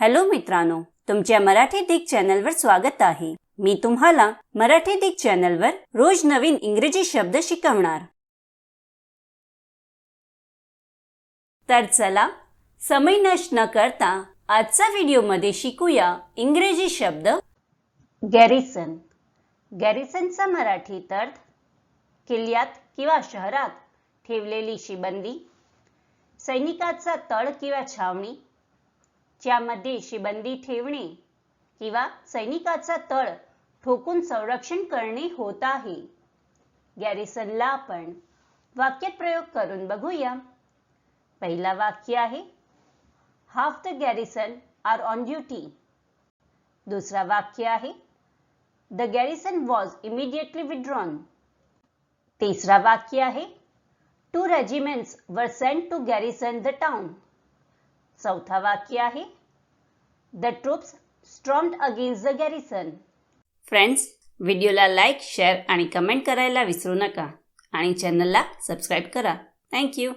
Hello मित्रांनो तुमच्या मराठी दिग चॅनलवर स्वागत आहे. मी तुम्हाला मराठी दिग चॅनलवर रोज नवीन इंग्रजी शब्द शिकवणार. तर चला समय नष्ट न करता आजचा व्हिडिओमध्ये शिकूया इंग्रजी शब्द गॅरिसन. गॅरिसनचा मराठीत अर्थ किल्ल्यात किंवा शहरात ठेवलेली शिबंदी सैनिकाचा तळ किंवा छावणी ज्यामध्ये शिबंदी ठेवणे किंवा सैनिकाचा तळ ठोकून संरक्षण करणे होत आहे. गॅरिसनला आपण वाक्यात प्रयोग करून बघूया. पहिला वाक्य आहे half the garrison are on duty दुसरा वाक्य आहे the garrison was immediately withdrawn तिसरा वाक्य आहे two regiments were sent to garrison the town चौथा वाक्य आहे. The troops stormed against the garrison friends व्हिडिओला लाईक शेअर आणि कमेंट करायला विसरू नका. आणि चॅनलला सबस्क्राईब करा. थँक्यू